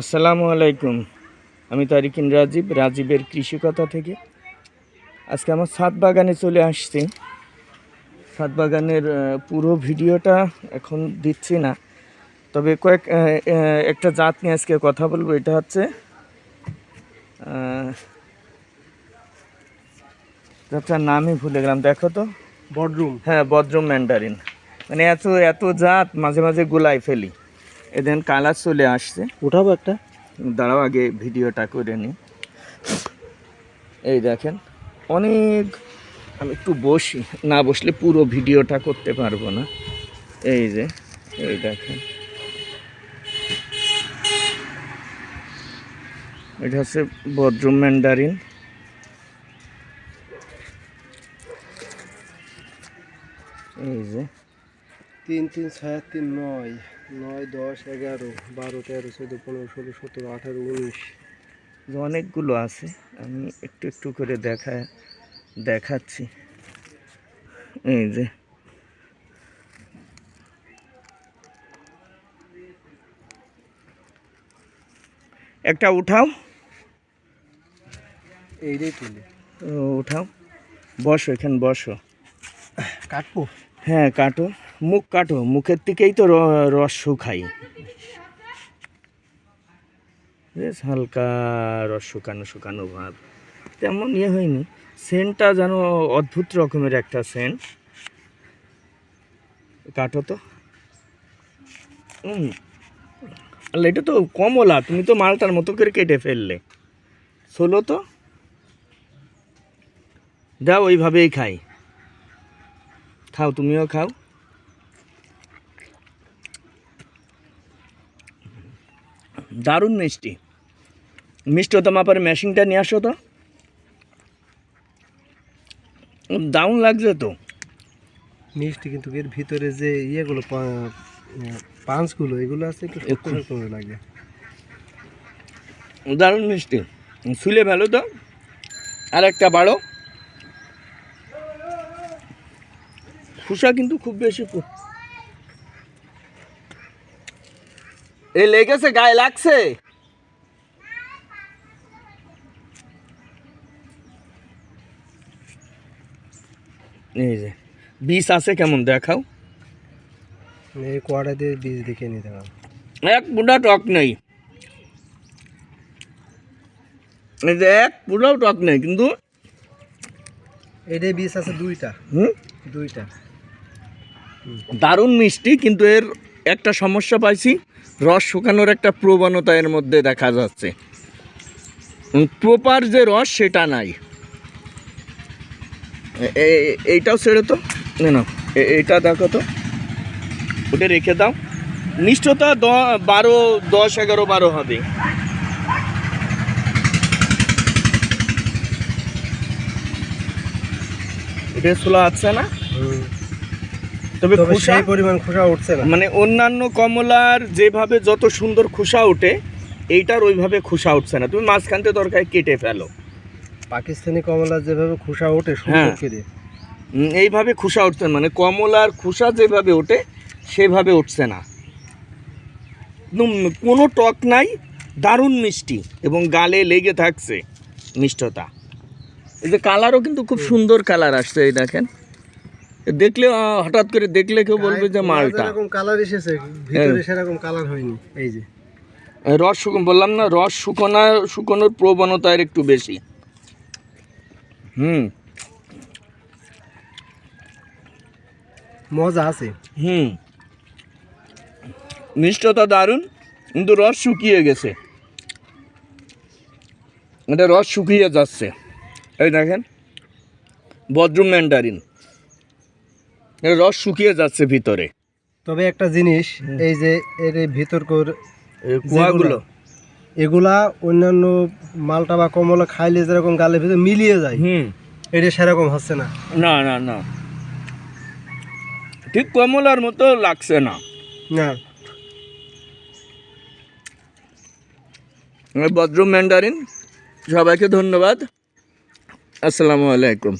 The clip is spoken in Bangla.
আসসালামু আলাইকুম। আমি তারিকিন রাজীব রাজীবের কৃষিকথা থেকে। আজকে আমার ছাদ বাগানে চলে আসছি। ছাদ বাগানের পুরো ভিডিওটা এখন দিচ্ছি না। তবে কয়েক একটা জাত নিয়ে আজকে কথা বলব। এটা হচ্ছে জাতটার নামই ভুলে গেলাম। দেখো তো। বডরুম হ্যাঁ বদ্রুম ম্যান্ডারিন। মানে এত এত জাত মাঝে মাঝে গোলাই ফেলি। এদিন কালার চলে আসছে। উঠাবো একটা। দাঁড়াও আগে ভিডিওটা করে নিই এই দেখেন অনেক আমি একটু বসি না বসলে পুরো ভিডিওটা করতে পারব না। এই যে এই দেখেন। এটা হচ্ছে বদ্রুম ম্যান্ডারিন। এই যে। তিন তিন ছয় তিন নয়। নয় দশ এগারো বারো তেরো চোদ্দ পনেরো ষোলো সতেরো আঠারো উনিশ অনেকগুলো আছে। আমি একটু একটু করে দেখা দেখাচ্ছি। এই যে। একটা উঠাও। এইটাই তুলি। উঠাও। বসো এখানে বসো। কাটবো? হ্যাঁ কাটো। মুখ কাটো মুখের থেকেই তো রস শুকাই বেশ হালকা রস শুকানো শুকানো ভাব। তেমন ইয়ে হয়নি। সেন্টটা যেন অদ্ভুত রকমের একটা সেন্ট। কাটো তো। আল্লাহ, এটা তো কমলা তুমি তো মালটার মতো করে কেটে ফেললে। ষোলো তো? দাও ওইভাবেই খাই। খাও তুমিও খাও। দারুণ মিষ্টি। মিষ্টি হতো মাপার মেশিনটা নিয়ে আসো তো। দারুণ লাগছে তো। মিষ্টি কিন্তু এর ভিতরে যে ইয়েগুলো পাঁচগুলো এগুলো আছে একটু লাগে। দারুণ মিষ্টি। শুলে ভালো তো। আর একটা বাড়ো। খুশা কিন্তু খুব বেশি এই লেগেছে গায়ে লাগছে? এই যে বিষ আছে কেমন দেখাও? এই কোয়াটা দিয়ে বীজ দেখে নিতে হবে। এক বুড়া টক নেই। এই যে এক পুরাও টক নেই কিন্তু এটাই বীজ আছে দুইটা। হুম? দুইটা। দারুণ মিষ্টি কিন্তু এর একটা সমস্যা পাইছি। রস শুকানোর একটা প্রবণতা এর মধ্যে দেখা যাচ্ছে। প্রপার যে রস সেটা নাই। এইটাও ছেড়ে তো। না না, এ- এইটা দেখো তো। ওটা রেখে দাও। মিষ্টতা দ, বারো, দশ, এগারো, বারো হবে। এটা ছোলা আছে না? তবে সেই পরিমাণ খোসা উঠছে না। মানে অন্যান্য কমলার যেভাবে যত সুন্দর খোসা ওঠে এইটার ওইভাবে খোসা উঠছে না। তুমি মাঝখানতে তরকারি কেটে ফেলো। পাকিস্তানি কমলা যেভাবে খোসা ওঠে সুন্দর হ্যাঁ। করে এইভাবে খোসা উঠছে। মানে কমলার খোসা যেভাবে ওঠে সেভাবে উঠছে না। কোনো টক নাই দারুণ মিষ্টি এবং গালে লেগে থাকছে মিষ্টতা। এই যে কালারও কিন্তু খুব সুন্দর কালার আসছে এই দেখেন। দেখলে হঠাৎ করে দেখলে কেউ বলবে যে মালটা। যেরকম কালার এসেছে ভিতরে সেরকম কালার হয়নি। এই যে। রস শুকন বললাম না রস শুকনা শুকনোর প্রবণতা এর একটু বেশি। হুম। মজা আছে। হুম। মিষ্টতা দারুণ কিন্তু রস শুকিয়ে গেছে। এটা রস শুকিয়ে যাচ্ছে। এই দেখেন বদ্রুম ম্যান্ডারিন রস শুকিয়ে যাচ্ছে ভিতরে। তবে একটা জিনিস এই যে এর ভিতরকর কুয়াগুলো। এগুলা অন্যান্য মালটা বা কমলা খাইলে যেরকম গালের ভিতরে মিলিয়ে যায় হুম। এটা সেরকম হচ্ছে না। না না না। ঠিক কমলার মতো লাগছে না। না। বদ্রুম ম্যান্ডারিন সবাইকে ধন্যবাদ। আসসালামু আলাইকুম।